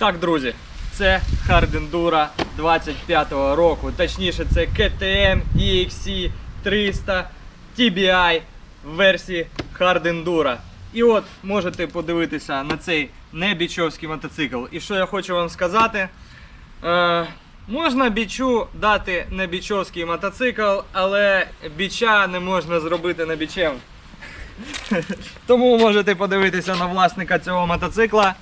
Так, друзі, це Hard 25-го року. Точніше, це KTM EXC 300 TBI в версії Enduro. І от можете подивитися на цей небічовський мотоцикл. І що я хочу вам сказати. Е, можна бічу дати небічовський мотоцикл, але біча не можна зробити небічем. Тому можете подивитися на власника цього мотоцикла.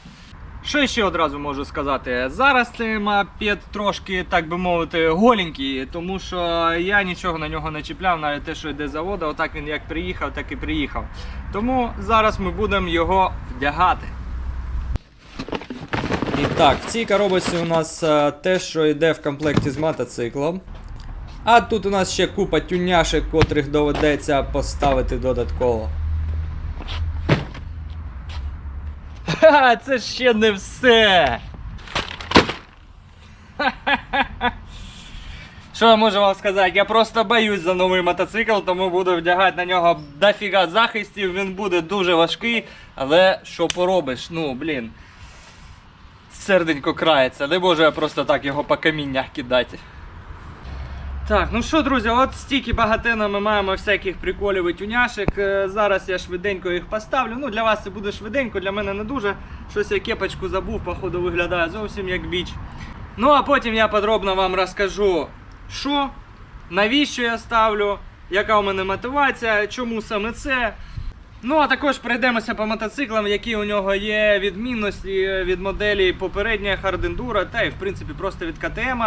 Що ще одразу можу сказати? Зараз цей мопед трошки, так би мовити, голенький, тому що я нічого на нього не чіпляв, навіть те, що йде з заводу, отак він як приїхав, так і приїхав. Тому зараз ми будемо його вдягати. І так, в цій коробочці у нас е, те, що йде в комплекті з мотоциклом. А тут у нас ще купа тюняшек, котрих доведеться поставити додатково. Ха, це ще не все. Що я можу вам сказати? Я просто боюсь за новий мотоцикл, тому буду вдягати на нього дофіга захистів. Він буде дуже важкий, але що поробиш? Ну, блін. Серденько крається. Не можу я просто так його по каміннях кидати. Так, ну що, друзі, от стільки багатина ми маємо всяких приколів і тюняшек. Е, Зараз я швиденько їх поставлю. Ну, для вас це буде швиденько, для мене не дуже. Щось я кепочку забув, походу виглядає зовсім як біч. Ну, а потім я подробно вам розкажу, що, навіщо я ставлю, яка у мене мотивація, чому саме це. Ну, а також пройдемося по мотоциклам, які у нього є відмінності від моделі попередньої Enduro, та і в принципі просто від КТМ.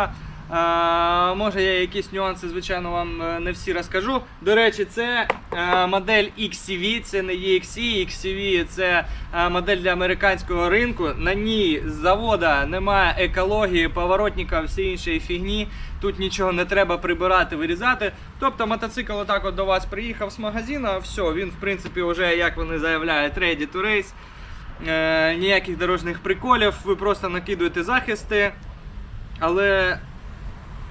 Може я якісь нюанси, звичайно, вам е, не всі розкажу. До речі, це е, модель XCV, це не EXC, XCV це е, модель для американського ринку. На ній з завода немає екології, поворотника, всі іншої фігні. Тут нічого не треба прибирати, вирізати. Тобто мотоцикл отак от до вас приїхав з магазину, все, він в принципі вже, як вони заявляють, ready to race. Е, ніяких дорожніх приколів, ви просто накидуєте захисти, але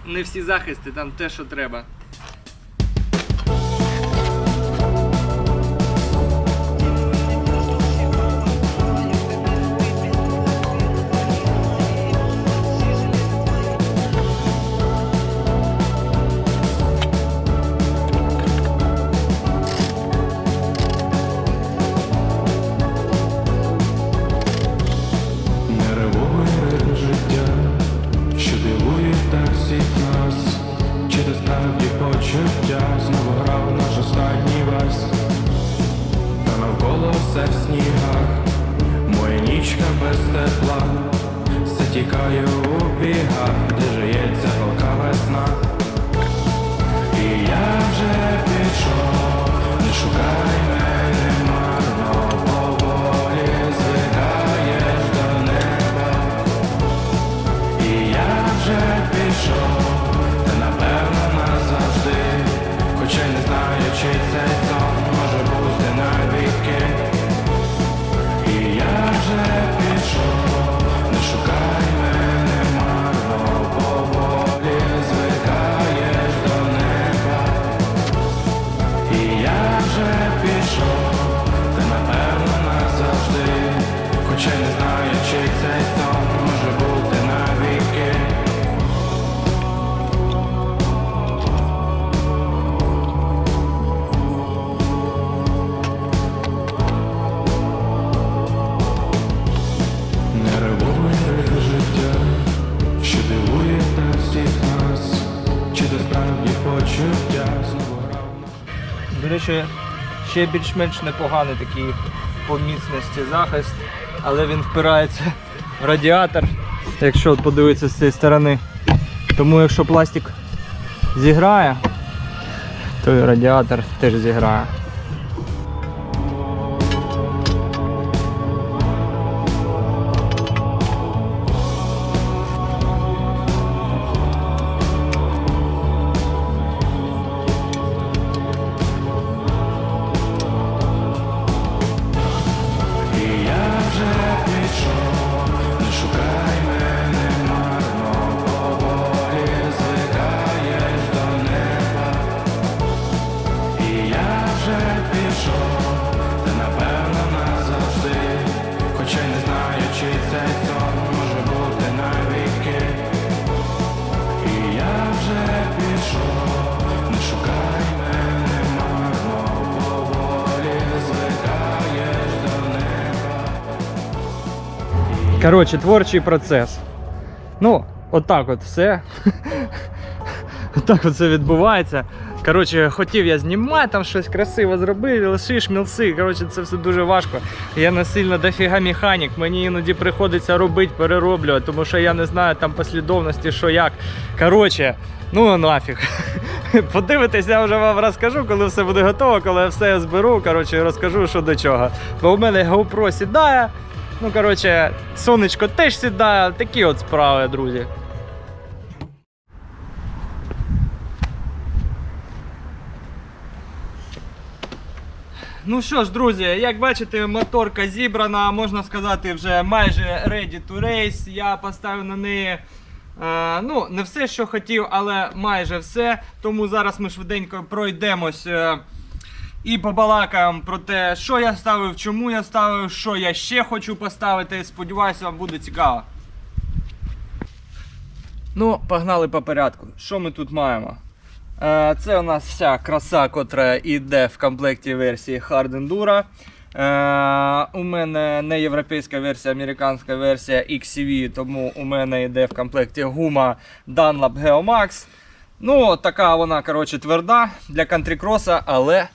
не всі захисти, там те, що треба. Пішов, почуття До речі, ще більш-менш непоганий такий по міцності захист, але він впирається в радіатор, якщо подивитися з цієї сторони. Тому якщо пластик зіграє, то і радіатор теж зіграє. Коротше, творчий процес. Ну, отак от все. Отак от все відбувається. Коротше, хотів я знімати, там щось красиво зробити, лишиш мілси. Коротше, це все дуже важко. Я не сильно дофіга механік. Мені іноді приходиться робити, перероблювати, тому що я не знаю там послідовності, що як. Коротше, ну нафіг. Подивитесь, я вже вам розкажу, коли все буде готово, коли я все зберу. Коротше, розкажу, що до чого. Бо у мене GoPro сідає. Ну, коротше, сонечко теж сідає. Такі от справи, друзі. Ну що ж, друзі, як бачите, моторка зібрана, можна сказати, вже майже ready to race. Я поставив на неї. Е, ну, не все, що хотів, але майже все. Тому зараз ми швиденько пройдемось е, і побалакаємо про те, що я ставив, чому я ставив, що я ще хочу поставити. Сподіваюся, вам буде цікаво. Ну, погнали по порядку. Що ми тут маємо? Е, Це у нас вся краса, котра йде в комплекті версії Hard Enduro. Е, у мене не європейська версія, американська версія XCV, тому у мене йде в комплекті гума Dunlop Geomax. Ну, така вона, коротше, тверда для кантрікроса, але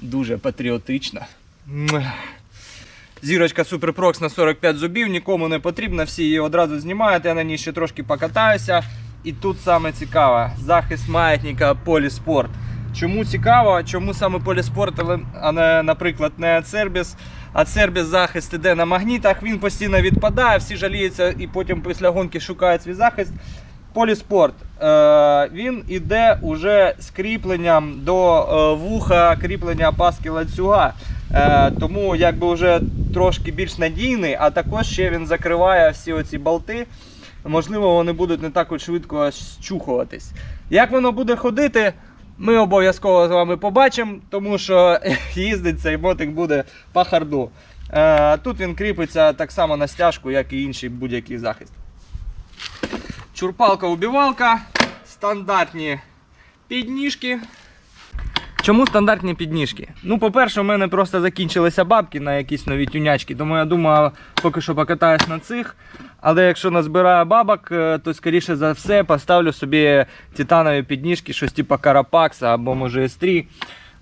дуже патріотична. Зірочка Prox на 45 зубів, нікому не потрібна, всі її одразу знімають, я на ній ще трошки покатаюся. І тут саме цікаве, захист маятника Polysport. Чому цікаво? Чому саме але- а не, наприклад, не Acerbis? Acerbis захист іде на магнітах, він постійно відпадає, всі жаліються і потім після гонки шукають свій захист. Поліспорт. Е, він іде уже з кріпленням до е, вуха, кріплення паски ланцюга. Е, тому якби вже трошки більш надійний, а також ще він закриває всі оці болти. Можливо, вони будуть не так швидко щухуватись. Як воно буде ходити, ми обов'язково з вами побачимо, тому що їздить цей мотик буде по харду. Тут він кріпиться так само на стяжку, як і інший будь-який захист. Чурпалка-убівалка, стандартні підніжки. Чому стандартні підніжки? Ну, по-перше, у мене просто закінчилися бабки на якісь нові тюнячки, тому я думаю, поки що покатаюсь на цих. Але якщо назбираю бабок, е, то скоріше за все поставлю собі титанові підніжки, щось типу Карапакса або може S3.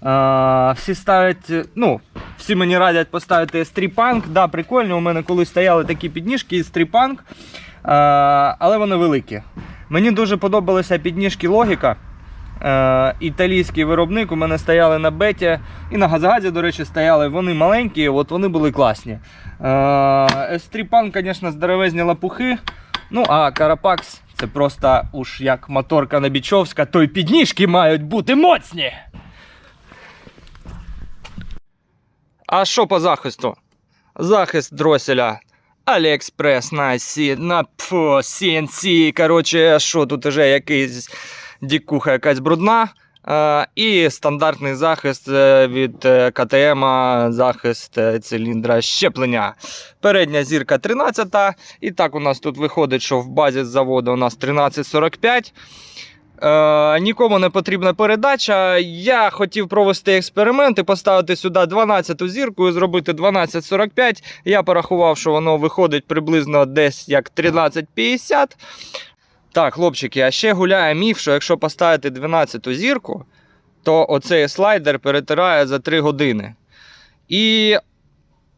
Е, всі ставлять, ну, всі мені радять поставити S3 Punk. Да, прикольно, у мене колись стояли такі підніжки S3 Punk, але вони великі. Мені дуже подобалися підніжки Логіка. Е, італійський виробник у мене стояли на беті і на газгазі, до речі, стояли. Вони маленькі, от вони були класні. Е, S3 Punk, звісно, здоровезні лапухи. Ну, а Карапакс це просто уж як моторка Набічовська, то й підніжки мають бути моцні. А що по захисту? Захист дроселя. Аліекспрес на Сі, на пфу, CNC. Коротше, що тут уже якийсь дікуха якась брудна. Е, і стандартний захист е, від е, КТМ, захист е, циліндра щеплення. Передня зірка 13. І так у нас тут виходить, що в базі заводу у нас 1345. Е, нікому не потрібна передача. Я хотів провести експеримент і поставити сюди 12 зірку і зробити 1245. Я порахував, що воно виходить приблизно десь як 1350. Так, хлопчики, а ще гуляє міф, що якщо поставити 12 зірку, то оцей слайдер перетирає за 3 години. І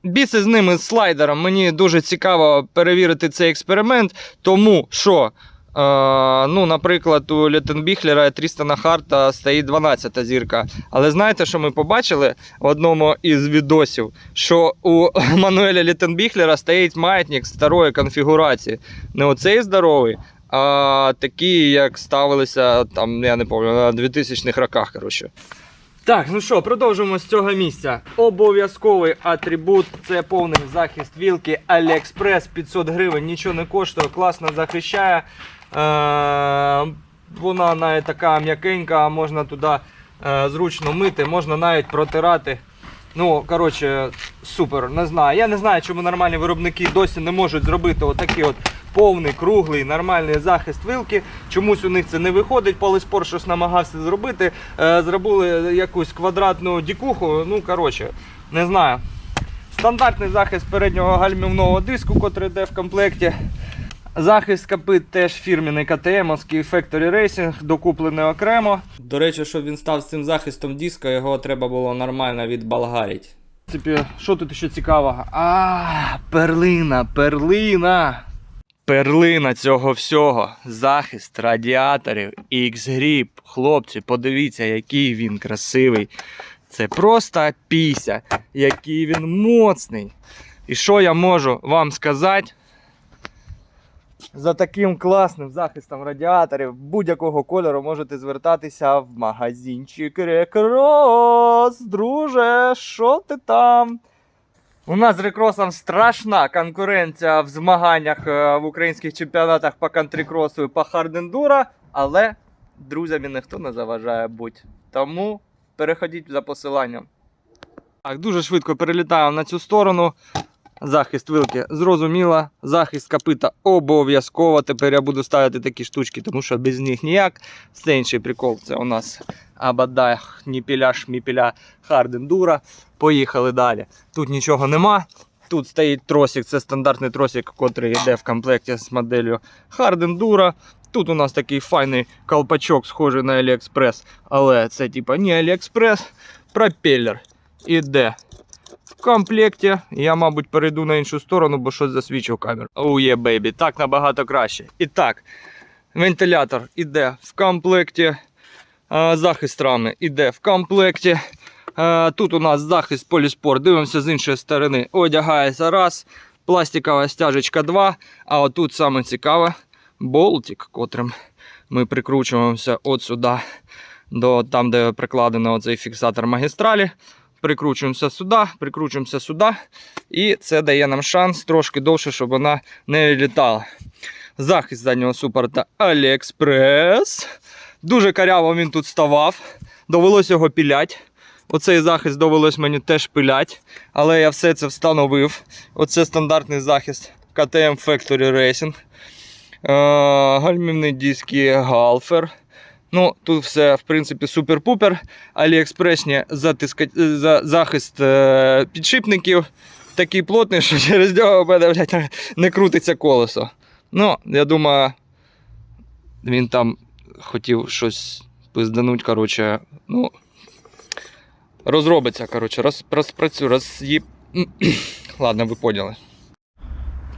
біси з ними з слайдером. Мені дуже цікаво перевірити цей експеримент, тому що. Е, ну, наприклад, у Леттенбіхлера 300 на харта стоїть 12 зірка. Але знаєте, що ми побачили в одному із відосів? Що у Мануеля Леттенбіхлера стоїть маятник старої конфігурації. Не оцей здоровий, а такі, як ставилися там, я не пам'ятаю, на 2000-х роках. коротше. Так, ну що, продовжуємо з цього місця. Обов'язковий атрибут це повний захист вілки AliExpress 500 гривень, нічого не коштує, класно захищає. Е, вона навіть така м'якенька, можна туди е, зручно мити, можна навіть протирати. Ну, коротше, супер, не знаю. Я не знаю, чому нормальні виробники досі не можуть зробити отакий от повний, круглий, нормальний захист вилки. Чомусь у них це не виходить. Полиспор щось намагався зробити. Е, зробили якусь квадратну дікуху. Ну, коротше, не знаю. Стандартний захист переднього гальмівного диску, котрий йде в комплекті. Захист капит теж фірміний КТМовський Factory Racing, докуплений окремо. До речі, щоб він став з цим захистом диска, його треба було нормально відбалгарити. В принципі, що тут ще цікавого? А, перлина, перлина. Перлина цього всього. Захист радіаторів, X-Grip. Хлопці, подивіться, який він красивий. Це просто піся, який він моцний. І що я можу вам сказати? За таким класним захистом радіаторів будь-якого кольору можете звертатися в магазинчик Рекрос. Друже, що ти там? У нас з рекросом страшна конкуренція в змаганнях е, в українських чемпіонатах по кантрікросу і по хардендура, але друзями ніхто не заважає бути. Тому переходіть за посиланням. Так, дуже швидко перелітаємо на цю сторону. Захист вилки зрозуміло. Захист копита обов'язково. Тепер я буду ставити такі штучки, тому що без них ніяк. Це інший прикол. Це у нас абадах, ніпіля, шміпіля, хардендура. Поїхали далі. Тут нічого нема. Тут стоїть тросик, це стандартний тросик, який йде в комплекті з моделлю Хардендура. Тут у нас такий файний колпачок, схожий на AliExpress, але це типа не AliExpress. Пропеллер іде в комплекті. Я, мабуть, перейду на іншу сторону, бо щось засвічив камеру. Oh yeah, baby, так набагато краще. І так, вентилятор іде в комплекті. Е, Захист рами іде в комплекті. Е, Тут у нас захист поліспор. Дивимося з іншої сторони. Одягається раз. Пластикова стяжечка 2. А отут саме цікаве болтик, котрим ми прикручуємося от сюди, до там, де прикладено оцей фіксатор магістралі. Прикручуємося сюди, прикручуємося сюди. І це дає нам шанс трошки довше, щоб вона не літала. Захист заднього супорта AliExpress. Дуже каряво він тут ставав. Довелося його пілять. Оцей захист довелось мені теж пилять, але я все це встановив. Оце стандартний захист KTM Factory Racing. Е, гальмівні диски Галфер. Ну, тут все, в принципі, супер-пупер. Аліекспресні затиска... за... захист е... підшипників такий плотний, що через нього мене блядь, не крутиться колесо. Ну, я думаю, він там хотів щось пиздануть, коротше, ну. Розробиться, коротше, роз, розпрацює, роз'їб. Ладно, ви поняли.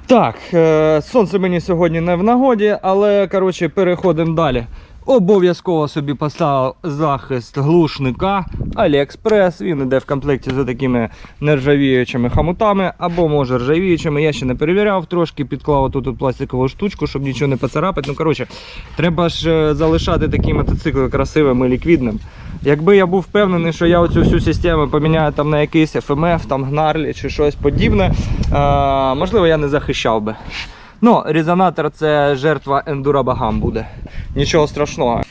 Так, е, сонце мені сьогодні не в нагоді, але коротше, переходимо далі. Обов'язково собі поставив захист глушника AliExpress. Він йде в комплекті з такими нержавіючими хомутами або може ржавіючими. Я ще не перевіряв, трошки підклав тут пластикову штучку, щоб нічого не поцарапати. Ну, коротше, треба ж е, залишати такі мотоцикли красивим і ліквідним. Якби я був впевнений, що я оцю всю систему поміняю там на якийсь FMF, там гнарлі чи щось подібне, е, можливо, я не захищав би. Ну, резонатор це жертва ендурабагам буде. Нічого страшного.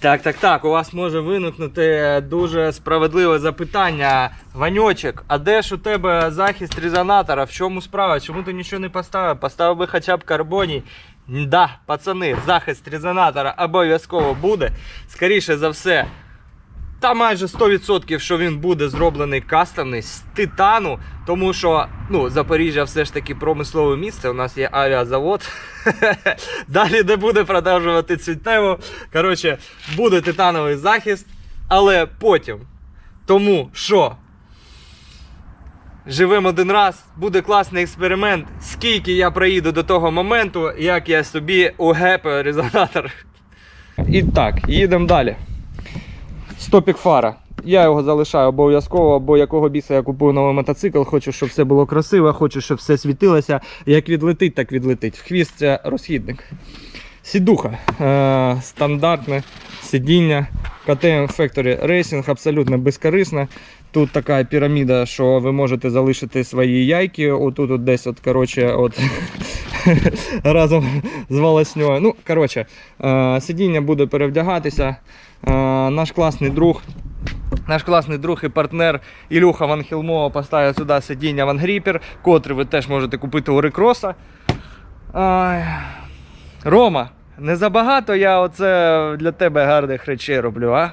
Так, так, так, у вас може виникнути дуже справедливе запитання. Ваньочек, а де ж у тебе захист резонатора? В чому справа? Чому ти нічого не поставив? Поставив би хоча б карбоній. Да, пацани, захист резонатора обов'язково буде. Скоріше за все, та майже 100% що він буде зроблений кастомний з титану, тому що ну, Запоріжжя все ж таки промислове місце. У нас є авіазавод. Далі не буде продовжувати цю тему. Коротше, буде титановий захист, але потім. Тому що живемо один раз, буде класний експеримент. Скільки я проїду до того моменту, як я собі угепаю резонатор. І так, їдемо далі. Стопік фара. Я його залишаю обов'язково, бо якого біса я купую новий мотоцикл, хочу, щоб все було красиво, хочу, щоб все світилося. Як відлетить, так відлетить. В хвіст це розхідник. Сідуха. Е, стандартне сидіння. KTM Factory Racing абсолютно безкорисне. Тут така піраміда, що ви можете залишити свої яйки. Отут от десь от, коротше, от, разом з волосньою. Ну, коротше, е, сидіння буде перевдягатися. Е, наш класний друг. Наш класний друг і партнер Ілюха Ван Хілмо поставив сюди сидіння Ван Гріпер, котрий ви теж можете купити у Рекроса. Ай. Рома, не забагато я оце для тебе гарних речей роблю, а?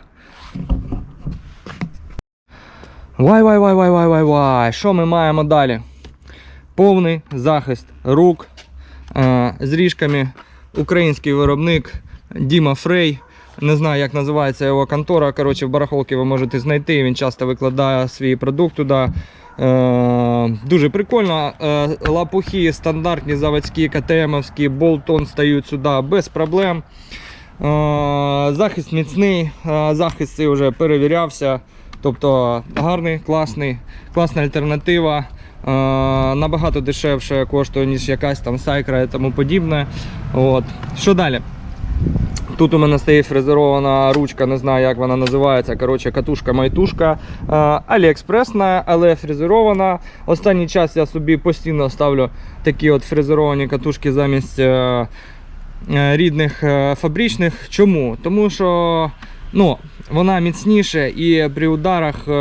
Вай, вай, вай, вай, вай, вай, вай. Що ми маємо далі? Повний захист рук з ріжками. Український виробник Діма Фрей. Не знаю, як називається його контора. Коротше, в барахолки ви можете знайти. Він часто викладає свій продукт туди. Е, дуже прикольно. Е, лапухи стандартні заводські, КТМовські, болтон стають сюди без проблем. Е, захист міцний, захист цей вже перевірявся. Тобто гарний, класний, класна альтернатива. Е, набагато дешевше коштує, ніж якась там сайкра і тому подібне. От. Що далі? Тут у мене стоїть фрезерована ручка, не знаю, як вона називається. Коротше, катушка-майтушка. Е, Аліекспресна, але фрезерована. Останній час я собі постійно ставлю такі от фрезеровані катушки замість е, рідних фабричних. Чому? Тому що ну, вона міцніше і при ударах е,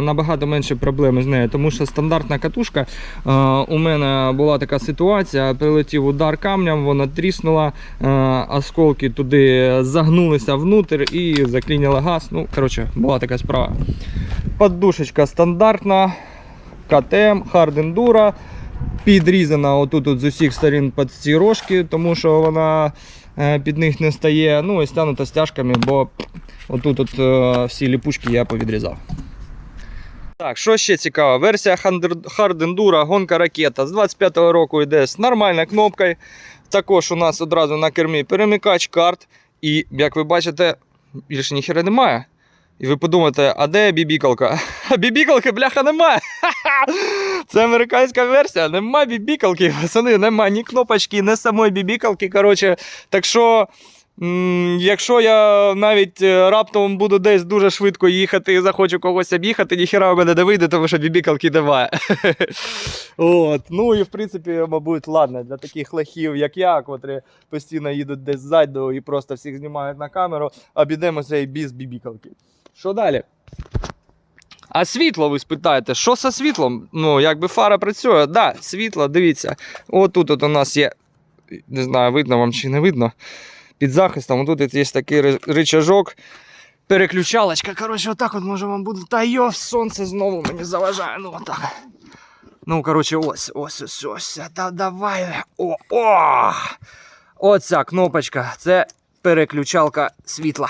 набагато менше проблем з нею. Тому що стандартна катушка, е, у мене була така ситуація, прилетів удар камнем, вона тріснула, е, осколки туди загнулися внутрь і закліняла газ. Ну, коротше, була така справа. Поддушечка стандартна, КТМ, Hard Enduro. Підрізана отут от з усіх сторін під ці рожки, тому що вона під них не стає. Ну і стягнута стяжками, бо отут от е, всі ліпучки я повідрізав. Так, що ще цікаво? Версія Hard Enduro гонка ракета з 25-го року йде з нормальною кнопкою. Також у нас одразу на кермі перемикач карт. І, як ви бачите, більше ніхера немає. І ви подумаєте, а де бібікалка? А бібікалки, бляха, немає. Це американська версія, нема бібікалки, пацани, нема ні кнопочки, ні самої бібікалки. Коротше, так що, якщо я навіть е, раптом буду десь дуже швидко їхати і захочу когось об'їхати, ніхера в мене не вийде, тому що бібікалки немає. От. Ну і в принципі, мабуть, ладно, для таких лохів, як я, котрі постійно їдуть десь ззаду і просто всіх знімають на камеру, обійдемося і без бібікалки. Що далі? А світло, ви спитаєте, що зі світлом? Ну, якби фара працює, так, да, світло, дивіться. Отут от у нас є, не знаю, видно вам чи не видно. Під захистом, тут є такий рычажок. Переключалочка. Коротше, отак от може вам буде. Та йо, сонце знову мені заважає. Ну, отак. Ну, коротше, ось, ось, ось, ось. Та давай. О, о! Оця кнопочка. Це переключалка світла.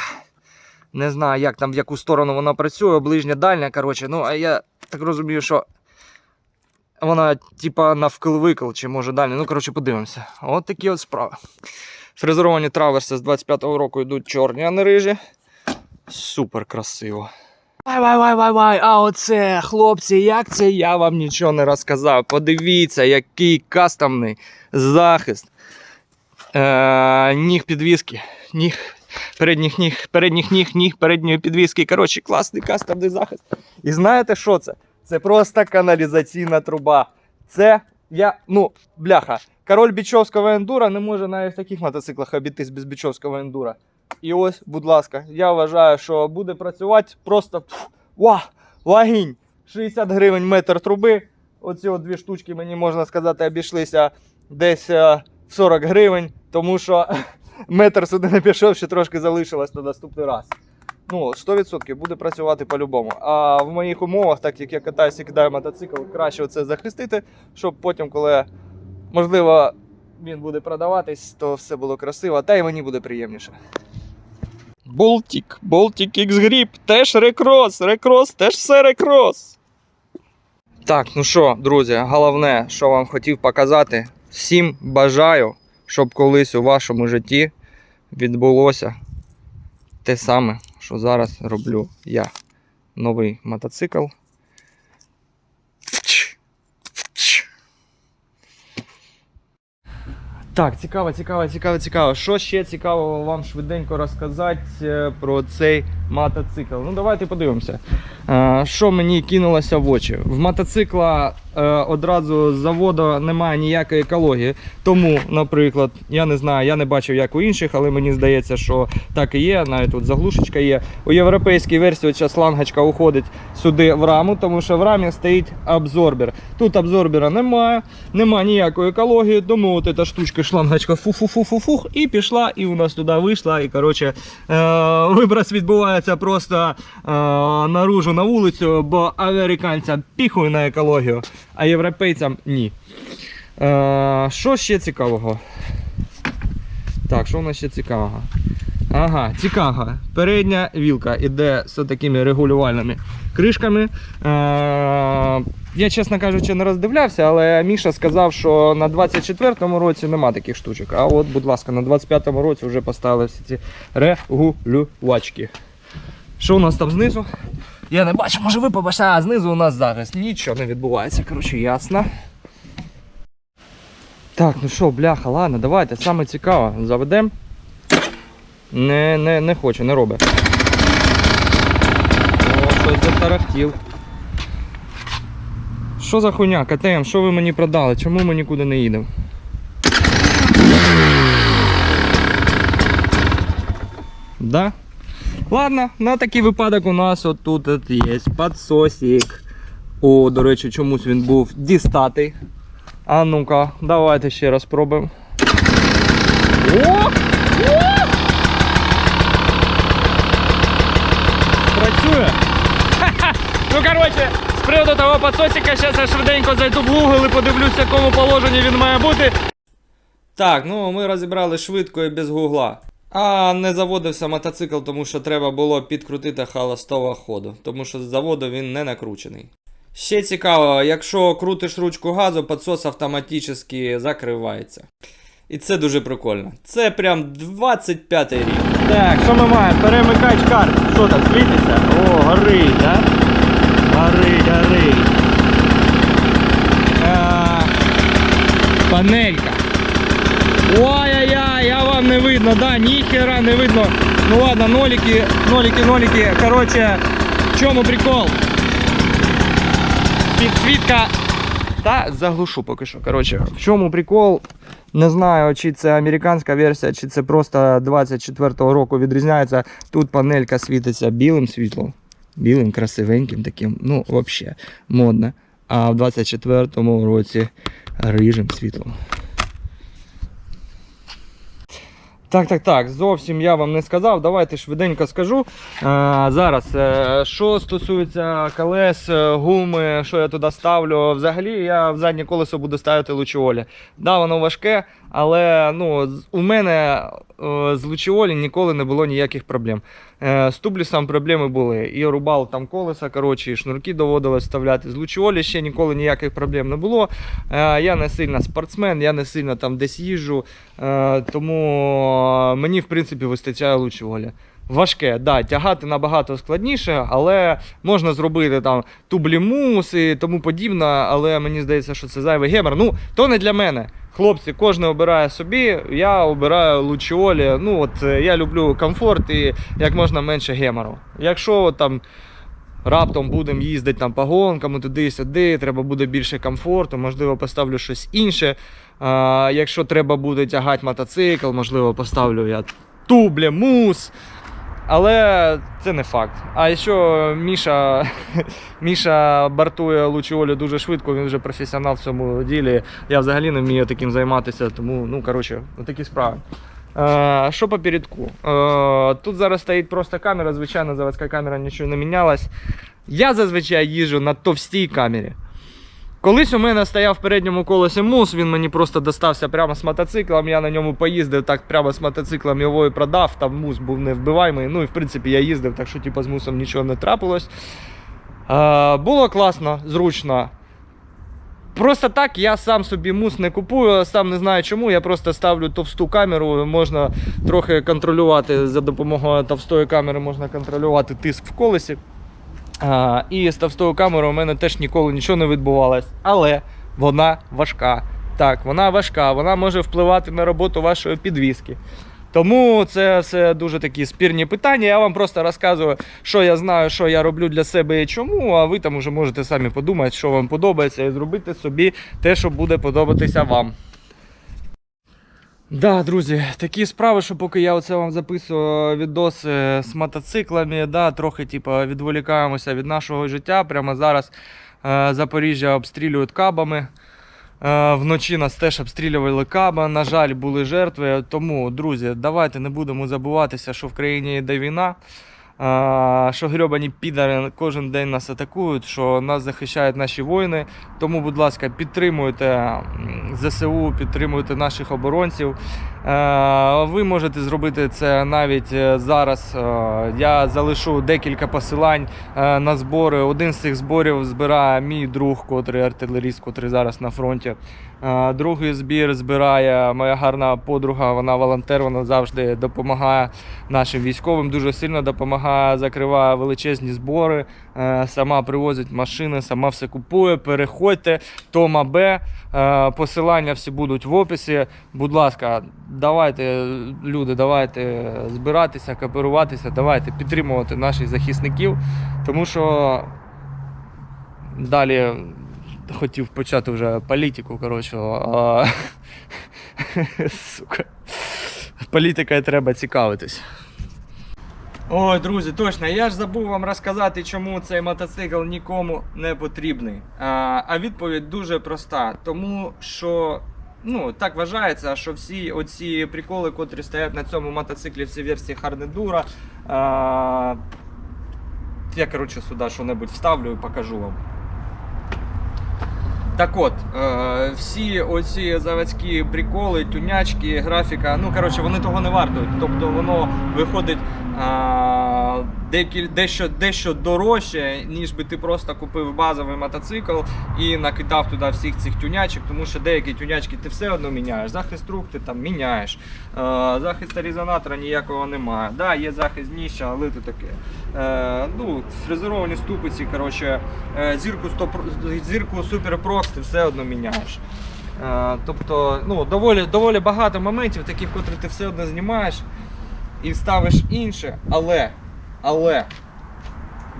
Не знаю, як там в яку сторону вона працює, ближня, дальня, коротше. Ну, а я так розумію, що вона типа навкл-викл, чи може дальня. Ну, коротше, подивимося. От такі от справи. Фрезеровані траверси з 25-го року йдуть чорні, а не рижі. Супер красиво. Вай, вай, вай, вай, вай. А оце, хлопці, як це я вам нічого не розказав. Подивіться, який кастомний захист. Е, ніг підвіски. Ніг передніх ніг, передніх ніг, ніг, передньої підвіски. Коротше, класний кастомний захист. І знаєте, що це? Це просто каналізаційна труба. Це я, ну, бляха. Король бічовського ендура не може навіть в таких мотоциклах обійтись без бічовського ендура. І ось, будь ласка, я вважаю, що буде працювати просто ва, лагінь. 60 гривень метр труби. Оці от дві штучки, мені можна сказати, обійшлися десь е, 40 гривень, тому що метр сюди не пішов, ще трошки залишилось на наступний раз. Ну, 100% буде працювати по-любому. А в моїх умовах, так як я катаюся і кидаю мотоцикл, краще це захистити, щоб потім, коли можливо він буде продаватись, то все було красиво, та й мені буде приємніше. Болтик, Болтик X Grip, теж рекрос, рекрос, теж все рекрос. Так, ну що, друзі, головне, що вам хотів показати, всім бажаю, щоб колись у вашому житті відбулося те саме, що зараз роблю я. Новий мотоцикл. Так, цікаво, цікаво, цікаво, цікаво. Що ще цікавого вам швиденько розказати е, про цей мотоцикл? Ну, давайте подивимося. Е, Що мені кинулося в очі? В мотоцикла е, одразу з заводу немає ніякої екології. Тому, наприклад, я не знаю, я не бачив, як у інших, але мені здається, що так і є. Навіть тут заглушечка є. У європейській версії ця шлангочка уходить сюди в раму, тому що в рамі стоїть абзорбер. Тут абзорбера немає, немає ніякої екології, тому от ця штучка, шлангочка фу-фу-фу-фу-фух, і пішла, і у нас туди вийшла. І коротше, е, виброс відбувається вириваються просто е, наружу на вулицю, бо американцям піхує на екологію, а європейцям ні. Е, що ще цікавого? Так, що у нас ще цікавого? Ага, цікаво. Передня вілка іде з такими регулювальними кришками. Е, я, чесно кажучи, не роздивлявся, але Міша сказав, що на 24-му році нема таких штучок. А от, будь ласка, на 25-му році вже поставили всі ці регулювачки. Що у нас там знизу? Я не бачу, може ви побачите, а знизу у нас зараз нічого не відбувається. Коротше, ясно. Так, ну що, бляха, ладно, давайте, саме цікаве, заведемо. Не, не, не хочу, не робить. О, щось затарахтів. Що за хуйня, КТМ, що ви мені продали? Чому ми нікуди не їдемо? Да? Ладно, на такий випадок у нас отут от є підсосик. О, до речі, чомусь він був дістатий. А ну-ка, давайте ще раз спробуємо. О! Працює. Ха-ха. Ну коротше, з приводу того подсосика, зараз я швиденько зайду в Google і подивлюся, в якому положенні він має бути. Так, ну ми розібрали швидко і без гугла. А не заводився мотоцикл, тому що треба було підкрутити холостого ходу, тому що з заводу він не накручений. Ще цікаво, якщо крутиш ручку газу, підсос автоматично закривається. І це дуже прикольно. Це прям 25-й рік. Так, що ми маємо? Перемикач карт. Що там, світиться? О, горить, да? Горить, горить. А, панелька. Вам не видно, да, ніхера не видно. Ну ладно, нолики, нолики, нолики. Короче, в чому прикол? Підсвітка. Та заглушу поки що. Короче, в чому прикол? Не знаю, чи це американська версія, чи це просто 24-го року відрізняється. Тут панелька світиться білим світлом. Білим, красивеньким таким. Ну, взагалі, модно. А в 24-му році рижим світлом. Так, так, так, зовсім я вам не сказав. Давайте швиденько скажу. Е, зараз, е, що стосується колес, е, гуми, що я туди ставлю. Взагалі я в заднє колесо буду ставити лучіолі. Да, воно важке, але ну, у мене з лучіолі ніколи не було ніяких проблем. З тублісом проблеми були. І рубав там колеса, коротше, і шнурки доводилось вставляти. З лучіолі ще ніколи ніяких проблем не було. Я не сильно спортсмен, я не сильно там десь їжджу. Е, мені, в принципі, вистачає лучіолі. Важке, да, тягати набагато складніше, але можна зробити там тублімус і тому подібне, але мені здається, що це зайвий гемор. Ну, то не для мене. Хлопці, кожен обирає собі, я обираю лучіолі. Ну, от е, я люблю комфорт і як можна менше гемору. Якщо там раптом будемо їздити там по гонкам, туди-сюди, треба буде більше комфорту, можливо, поставлю щось інше. А, якщо треба буде тягати мотоцикл, можливо, поставлю я тубле, мус. Але це не факт. А якщо Міша, Міша бартує Лучіолі дуже швидко, він вже професіонал в цьому ділі. Я взагалі не вмію таким займатися, тому, ну, коротше, такі справи. Що по передку? Е, тут зараз стоїть просто камера, звичайно, заводська камера нічого не мінялась. Я зазвичай їжджу на товстій камері. Колись у мене стояв в передньому колесі мус, він мені просто достався прямо з мотоциклом. Я на ньому поїздив так прямо з мотоциклом його і продав. Там мус був невбиваємий. Ну і в принципі я їздив, так що типу, з мусом нічого не трапилось. Е, було класно, зручно. Просто так я сам собі мус не купую, сам не знаю чому. Я просто ставлю товсту камеру, можна трохи контролювати за допомогою товстої камери, можна контролювати тиск в колесі. А, і з товстою камерою у мене теж ніколи нічого не відбувалось. Але вона важка. Так, вона важка, вона може впливати на роботу вашої підвіски. Тому це все дуже такі спірні питання. Я вам просто розказую, що я знаю, що я роблю для себе і чому, а ви там вже можете самі подумати, що вам подобається, і зробити собі те, що буде подобатися вам. Да, друзі, такі справи, що поки я оце вам записую відоси з мотоциклами, да, трохи типу, відволікаємося від нашого життя. Прямо зараз е, Запоріжжя обстрілюють кабами. Е, вночі нас теж обстрілювали каба. На жаль, були жертви. Тому, друзі, давайте не будемо забуватися, що в країні йде війна. Що грьобані підари кожен день нас атакують, що нас захищають наші воїни. Тому, будь ласка, підтримуйте ЗСУ, підтримуйте наших оборонців. Е, Ви можете зробити це навіть е, зараз. Е, Я залишу декілька посилань на збори. Один з цих зборів збирає мій друг, котрий артилеріст, котрий зараз на фронті. Е, Другий збір збирає моя гарна подруга. Вона волонтер, вона завжди допомагає нашим військовим. Дуже сильно допомагає, закриває величезні збори. е, Сама привозить машини, сама все купує. Переходьте. Тома Б. Е, Посилання всі будуть в описі. Будь ласка, давайте, люди, давайте збиратися, кооперуватися, давайте підтримувати наших захисників, тому що далі хотів почати вже політику, коротше. Сука. Політикою треба цікавитись. Ой, друзі, точно, я ж забув вам розказати, чому цей мотоцикл нікому не потрібний. А, а відповідь дуже проста. Тому що, ну, так вважається, що всі оці приколи, котрі стоять на цьому мотоциклі, всі версії Hardendura, а, я, коротше, сюди що-небудь вставлю і покажу вам. Так от, е, всі оці заводські приколи, тюнячки, графіка, ну коротше, вони того не вартують. Тобто воно виходить дещо, дещо дорожче, ніж би ти просто купив базовий мотоцикл і накидав туди всіх цих тюнячок, тому що деякі тюнячки ти все одно міняєш. Захист рук ти там міняєш. Е, захист резонатора ніякого немає. Да, є захист дніща, але то таке. Е, ну, фрезеровані ступиці, коротше, зірку, 100, зірку Super Prox ти все одно міняєш. Е, тобто, ну, доволі, доволі багато моментів, таких, котрі ти все одно знімаєш і ставиш інше, але, але,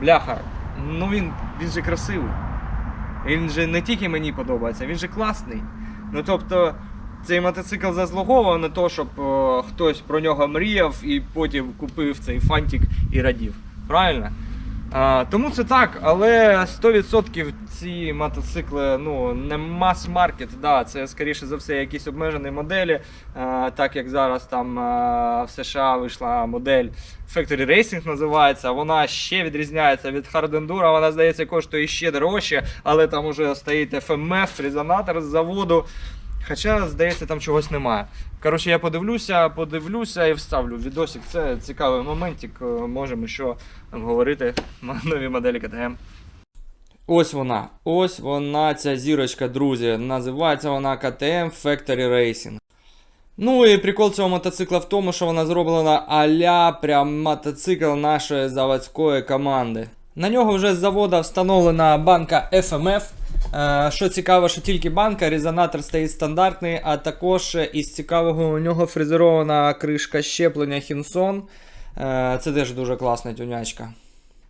бляха, ну він, він же красивий. Він же не тільки мені подобається, він же класний. Ну тобто, цей мотоцикл заслуговував на те, щоб е, хтось про нього мріяв і потім купив цей фантик і радів. Правильно? А, тому це так, але 100% ці мотоцикли ну, не мас-маркет, да, це скоріше за все якісь обмежені моделі. А, так як зараз там а, в США вийшла модель Factory Racing називається, вона ще відрізняється від Hard Enduro, вона здається коштує ще дорожче, але там уже стоїть FMF, резонатор з заводу. Хоча, здається, там чогось немає. Коротше, я подивлюся, подивлюся і вставлю відосик. Це цікавий моментик. е, Можемо що говорити нові моделі КТМ. Ось вона. Ось вона, ця зірочка, друзі. Називається вона КТМ Factory Racing. Ну і прикол цього мотоцикла в тому, що вона зроблена а-ля прям мотоцикл нашої заводської команди. На нього вже з завода встановлена банка FMF. Е, Що цікаво, що тільки банка, резонатор стоїть стандартний, а також із цікавого у нього фрезерована кришка щеплення Хінсон. Е, Це теж дуже класна тюнячка.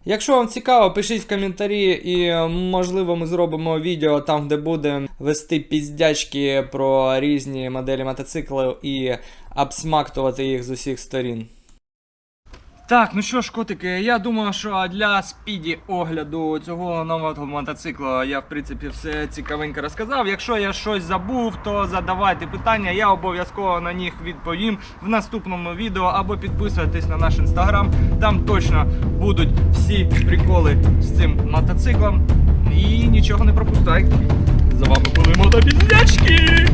Якщо вам цікаво, пишіть в коментарі, і е, можливо ми зробимо відео там, де будемо вести піздячки про різні моделі мотоциклів і обсмактувати їх з усіх сторін. Так, ну що ж, котики, я думаю, що для спіді огляду цього нового мотоцикла я, в принципі, все цікавенько розказав. Якщо я щось забув, то задавайте питання, я обов'язково на них відповім в наступному відео або підписуйтесь на наш інстаграм. Там точно будуть всі приколи з цим мотоциклом. І нічого не пропускайте. З вами були мотопіздячки!